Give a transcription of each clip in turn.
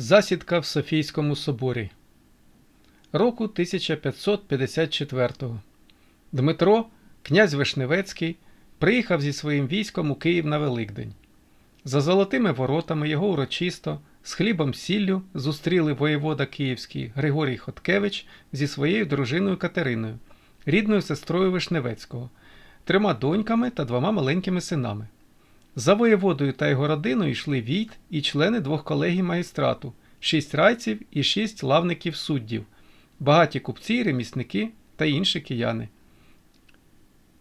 Засідка в Софійському соборі. Року 1554 Дмитро, князь Вишневецький, приїхав зі своїм військом у Київ на Великдень. За золотими воротами його урочисто, з хлібом сіллю зустріли воєвода Київський Григорій Хоткевич зі своєю дружиною Катериною, рідною сестрою Вишневецького, трьома доньками та двома маленькими синами. За воєводою та його родиною йшли Війт і члени двох колегій магістрату, шість райців і шість лавників суддів, багаті купці, ремісники та інші кияни.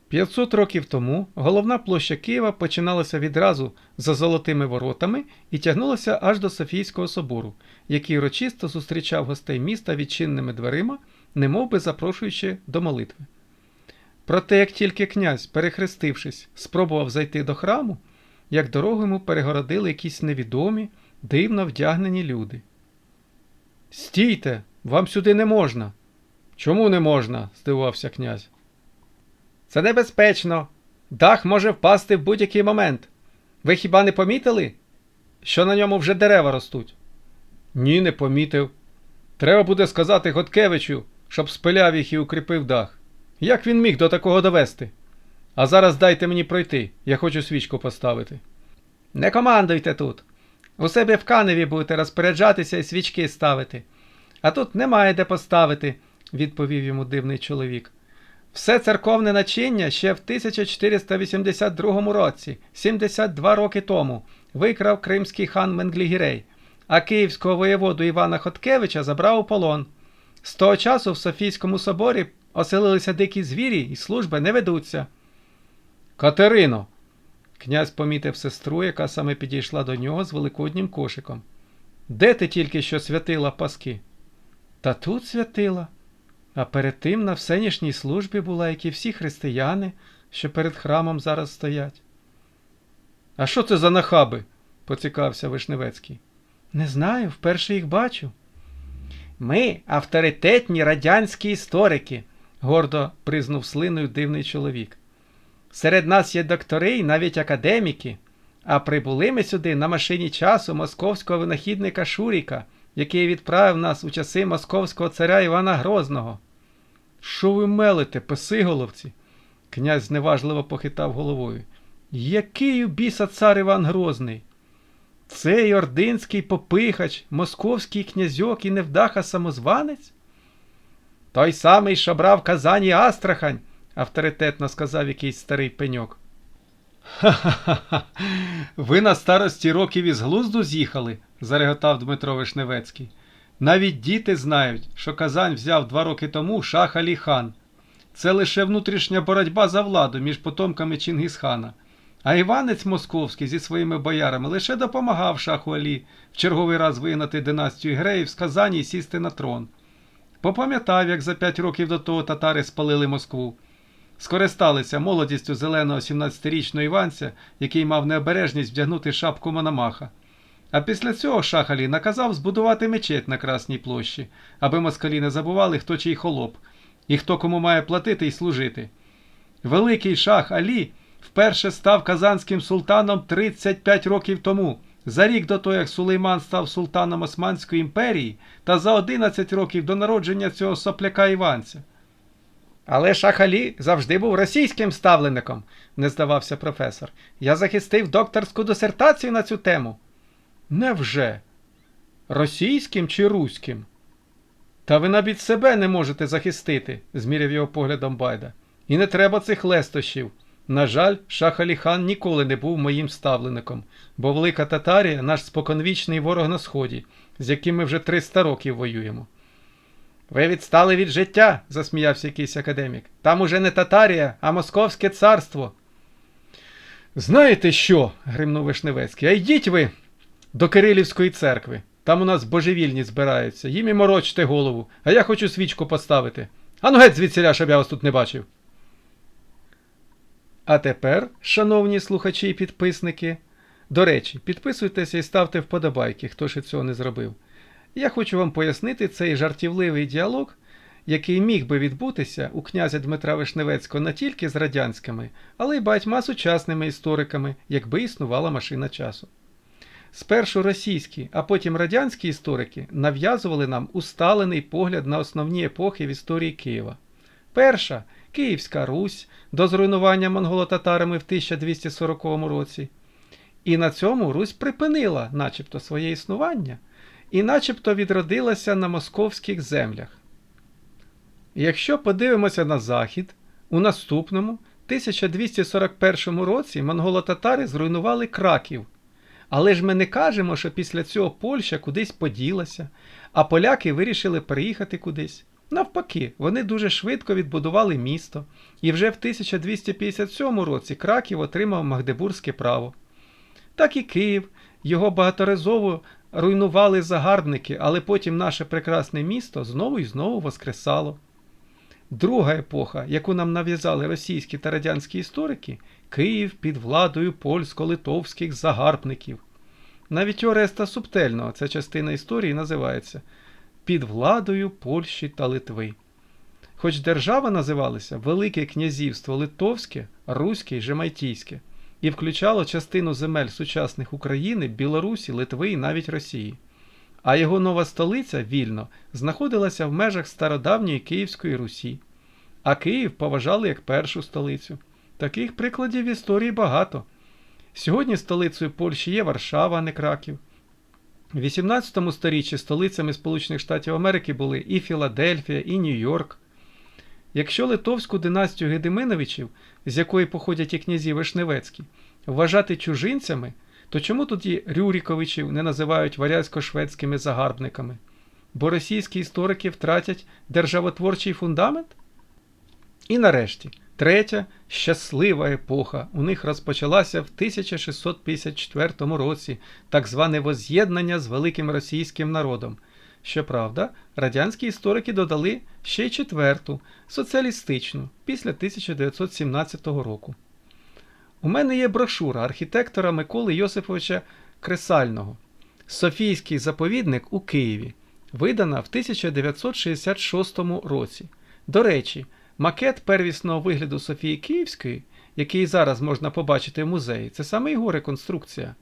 500 років тому головна площа Києва починалася відразу за золотими воротами і тягнулася аж до Софійського собору, який урочисто зустрічав гостей міста відчинними дверима, немов би запрошуючи до молитви. Проте, як тільки князь, перехрестившись, спробував зайти до храму, як дорогу йому перегородили якісь невідомі, дивно вдягнені люди. Стійте, вам сюди не можна. Чому не можна? здивувався князь. Це небезпечно. Дах може впасти в будь-який момент. Ви хіба не помітили, що на ньому вже дерева ростуть? Ні, не помітив. Треба буде сказати Готкевичу, щоб спиляв їх і укріпив дах. Як він міг до такого довести? А зараз дайте мені пройти, я хочу свічку поставити. Не командуйте тут. У себе в каневі будете розпоряджатися і свічки ставити. А тут немає де поставити, відповів йому дивний чоловік. Все церковне начиння ще в 1482 році, 72 роки тому, викрав кримський хан Менглігірей, а київського воєводу Івана Хоткевича забрав у полон. З того часу в Софійському соборі оселилися дикі звірі і служби не ведуться. Катерино. Князь помітив сестру, яка саме підійшла до нього з великоднім кошиком. Де ти тільки що святила паски? Та тут святила. А перед тим на всенішній службі була, як і всі християни, що перед храмом зараз стоять. А що це за нахаби? поцікався Вишневецький. Не знаю, вперше їх бачу. Ми авторитетні радянські історики, гордо признув слиною дивний чоловік. Серед нас є доктори і навіть академіки, а прибули ми сюди на машині часу московського винахідника Шуріка, який відправив нас у часи московського царя Івана Грозного. Що ви мелите, песиголовці? Князь зневажливо похитав головою. Який у біса цар Іван Грозний? Цей ординський попихач, московський князьок і невдаха самозванець? Той самий, що брав Казані Астрахань, авторитетно сказав якийсь старий пеньок. Ха-ха-ха. Ви на старості років із глузду з'їхали, зареготав Дмитро Вишневецький. Навіть діти знають, що Казань взяв два роки тому шах Алі хан. Це лише внутрішня боротьба за владу між потомками Чингісхана. А Іванець Московський зі своїми боярами лише допомагав шаху Алі в черговий раз вигнати династію Греїв з Казані і сісти на трон. Попам'ятав, як за п'ять років до того татари спалили Москву. Скористалися молодістю зеленого 17-річного Іванця, який мав необережність вдягнути шапку Мономаха. А після цього Шахалі наказав збудувати мечеть на Красній площі, аби москалі не забували, хто чий холоп, і хто кому має платити і служити. Великий шах Алі вперше став казанським султаном 35 років тому, за рік до того, як Сулейман став султаном Османської імперії, та за 11 років до народження цього сопляка Іванця. Але Шахалі завжди був російським ставленником, не здавався професор. Я захистив докторську дисертацію на цю тему. Невже? Російським чи руським? Та ви навіть себе не можете захистити, зміряв його поглядом Байда. І не треба цих лестощів. На жаль, Шахаліхан ніколи не був моїм ставленником, бо Велика Татарія наш споконвічний ворог на сході, з яким ми вже 300 років воюємо. Ви відстали від життя, засміявся якийсь академік. Там уже не Татарія, а Московське царство. Знаєте що? гримнув Вишневецький, а йдіть ви до Кирилівської церкви. Там у нас божевільні збираються, їм і морочте голову, а я хочу свічку поставити. Ану геть звідсіля, щоб я вас тут не бачив. А тепер, шановні слухачі і підписники, до речі, підписуйтеся і ставте вподобайки, хто ще цього не зробив. Я хочу вам пояснити цей жартівливий діалог, який міг би відбутися у князя Дмитра Вишневецького не тільки з радянськими, але й багатьма сучасними істориками, якби існувала машина часу. Спершу російські, а потім радянські історики нав'язували нам усталений погляд на основні епохи в історії Києва. Перша Київська Русь до зруйнування монголо-татарами в 1240 році. І на цьому Русь припинила начебто своє існування і начебто відродилася на московських землях. Якщо подивимося на захід, у наступному 1241 році монголо-татари зруйнували Краків. Але ж ми не кажемо, що після цього Польща кудись поділася, а поляки вирішили переїхати кудись. Навпаки, вони дуже швидко відбудували місто, і вже в 1257 році Краків отримав Магдебурзьке право. Так і Київ, його багаторазово руйнували загарбники, але потім наше прекрасне місто знову і знову воскресало. Друга епоха, яку нам нав'язали російські та радянські історики, Київ під владою польсько-литовських загарбників. Навіть Ореста Субтельного ця частина історії називається Під владою Польщі та Литви. Хоч держава називалася Велике князівство Литовське, Руське і Жемайтійське, і включало частину земель сучасних України, Білорусі, Литви і навіть Росії. А його нова столиця Вільно знаходилася в межах стародавньої Київської Русі, а Київ поважали як першу столицю. Таких прикладів в історії багато. Сьогодні столицею Польщі є Варшава, а не Краків. У 18 сторіччі столицями Сполучених Штатів Америки були і Філадельфія, і Нью-Йорк. Якщо литовську династію Гедиминовичів, з якої походять і князі Вишневецькі, вважати чужинцями, то чому тоді Рюріковичів не називають варязько-шведськими загарбниками? Бо російські історики втратять державотворчий фундамент? І нарешті, третя щаслива епоха у них розпочалася в 1654 році, так зване воз'єднання з великим російським народом. Щоправда, радянські історики додали ще й четверту, соціалістичну, після 1917 року. У мене є брошура архітектора Миколи Йосиповича Кресального Софійський заповідник у Києві, видана в 1966 році. До речі, макет первісного вигляду Софії Київської, який зараз можна побачити в музеї, це саме його реконструкція.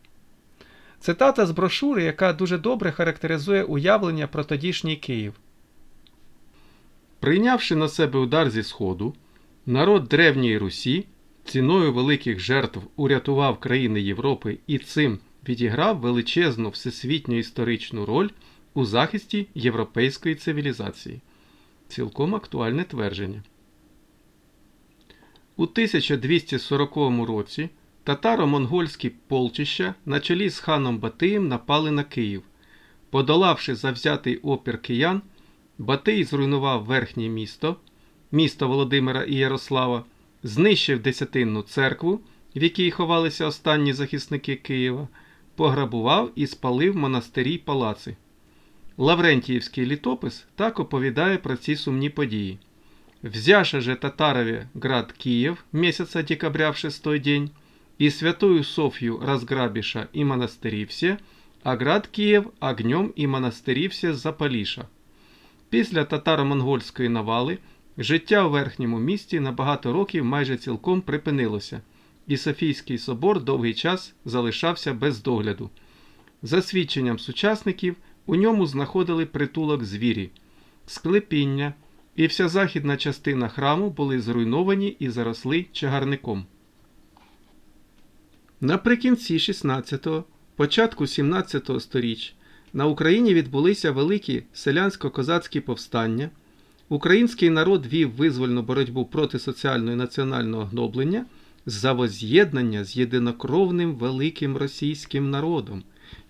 Цитата з брошури, яка дуже добре характеризує уявлення про тодішній Київ. Прийнявши на себе удар зі Сходу, народ Древньої Русі ціною великих жертв урятував країни Європи і цим відіграв величезну всесвітню історичну роль у захисті європейської цивілізації. Цілком актуальне твердження. У 1240 році татаро-монгольські полчища на чолі з ханом Батиєм напали на Київ. Подолавши завзятий опір киян, Батий зруйнував верхнє місто, місто Володимира і Ярослава, знищив десятинну церкву, в якій ховалися останні захисники Києва, пограбував і спалив монастирі палаци. Лаврентіївський літопис так оповідає про ці сумні події. Взяша же татарове град Киев месяца декабря в шестой день, и святую Софью разграбиша и монастыри а град Київ огнем і монастирі все запаліша. Після татаро-монгольської навали життя у верхньому місті на багато років майже цілком припинилося, і Софійський собор довгий час залишався без догляду. За свідченням сучасників, у ньому знаходили притулок звірі, склепіння, і вся західна частина храму були зруйновані і заросли чагарником. Наприкінці 16-го, початку 17-го сторіч на Україні відбулися великі селянсько-козацькі повстання. Український народ вів визвольну боротьбу проти соціального і національного гноблення за воз'єднання з єдинокровним великим російським народом,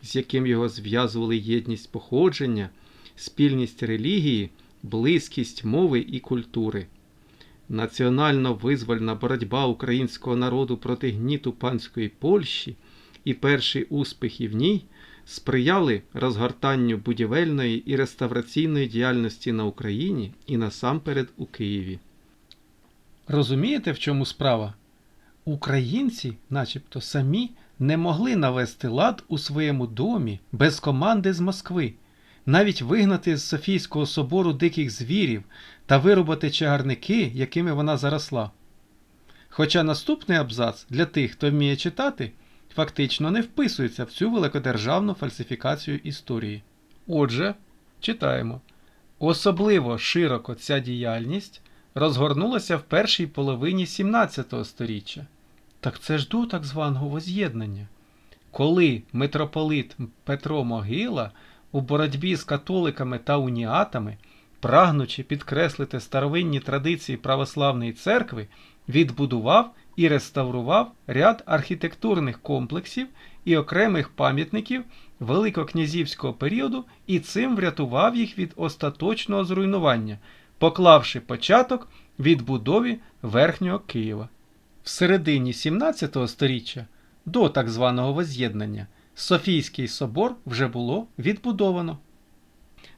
з яким його зв'язували єдність походження, спільність релігії, близькість мови і культури. Національно-визвольна боротьба українського народу проти гніту панської Польщі і перші успіхи в ній сприяли розгортанню будівельної і реставраційної діяльності на Україні і насамперед у Києві. Розумієте, в чому справа? Українці, начебто самі, не могли навести лад у своєму домі без команди з Москви, навіть вигнати з Софійського собору диких звірів та вирубати чагарники, якими вона заросла. Хоча наступний абзац для тих, хто вміє читати, фактично не вписується в цю великодержавну фальсифікацію історії. Отже, читаємо. Особливо широко ця діяльність розгорнулася в першій половині 17 століття. Так це ж до так званого воз'єднання. Коли митрополит Петро Могила у боротьбі з католиками та уніатами, прагнучи підкреслити старовинні традиції православної церкви, відбудував і реставрував ряд архітектурних комплексів і окремих пам'ятників великокнязівського періоду і цим врятував їх від остаточного зруйнування, поклавши початок відбудові Верхнього Києва. В середині 17 століття, до так званого воз'єднання, Софійський собор вже було відбудовано.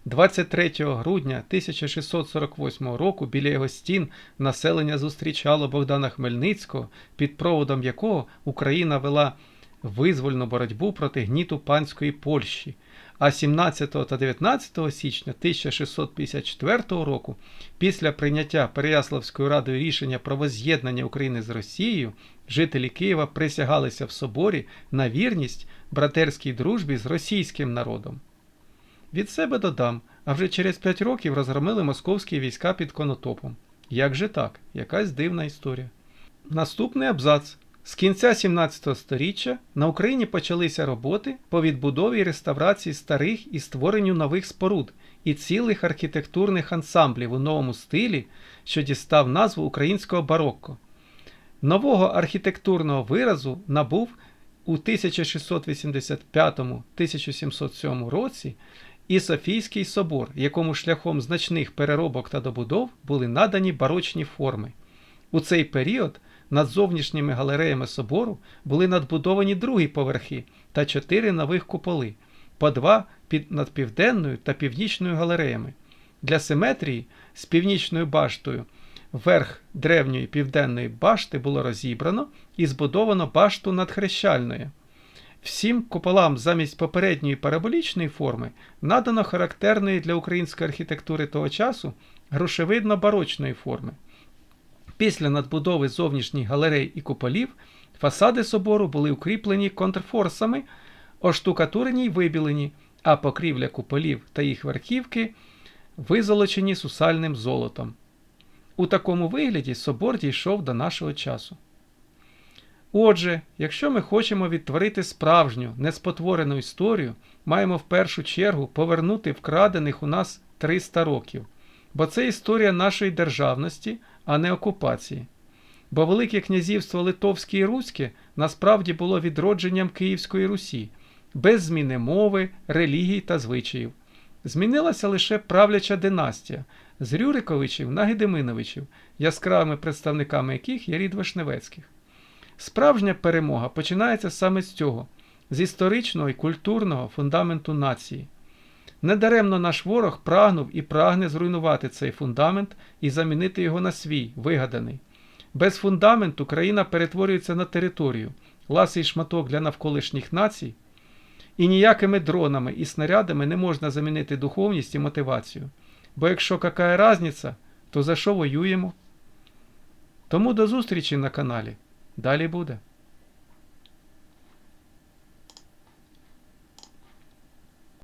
23 грудня 1648 року біля його стін населення зустрічало Богдана Хмельницького, під проводом якого Україна вела визвольну боротьбу проти гніту панської Польщі. А 17 та 19 січня 1654 року, після прийняття Переяславською радою рішення про воз'єднання України з Росією, жителі Києва присягалися в соборі на вірність братерській дружбі з російським народом. Від себе додам, а вже через 5 років розгромили московські війська під Конотопом. Як же так? Якась дивна історія. Наступний абзац. З кінця 17 століття на Україні почалися роботи по відбудові і реставрації старих і створенню нових споруд і цілих архітектурних ансамблів у новому стилі, що дістав назву українського барокко. Нового архітектурного виразу набув у 1685-1707 році і Софійський собор, якому шляхом значних переробок та добудов були надані барочні форми. У цей період над зовнішніми галереями собору були надбудовані другі поверхи та чотири нових куполи, по два під над південною та північною галереями. Для симетрії з північною баштою верх древньої південної башти було розібрано і збудовано башту надхрещальної. Всім куполам замість попередньої параболічної форми надано характерної для української архітектури того часу грушевидно-барочної форми. Після надбудови зовнішніх галерей і куполів фасади собору були укріплені контрфорсами, оштукатурені й вибілені, а покрівля куполів та їх верхівки визолочені сусальним золотом. У такому вигляді собор дійшов до нашого часу. Отже, якщо ми хочемо відтворити справжню, неспотворену історію, маємо в першу чергу повернути вкрадених у нас 300 років, бо це історія нашої державності, а не окупації. Бо Велике князівство Литовське і Руське насправді було відродженням Київської Русі, без зміни мови, релігій та звичаїв. Змінилася лише правляча династія з Рюриковичів на Гедеминовичів, яскравими представниками яких є рід Вишневецьких. Справжня перемога починається саме з цього, з історичного і культурного фундаменту нації. Недаремно наш ворог прагнув і прагне зруйнувати цей фундамент і замінити його на свій, вигаданий. Без фундаменту країна перетворюється на територію, ласий шматок для навколишніх націй, і ніякими дронами і снарядами не можна замінити духовність і мотивацію. Бо якщо какая разниця, то за що воюємо? Тому до зустрічі на каналі. Далі буде.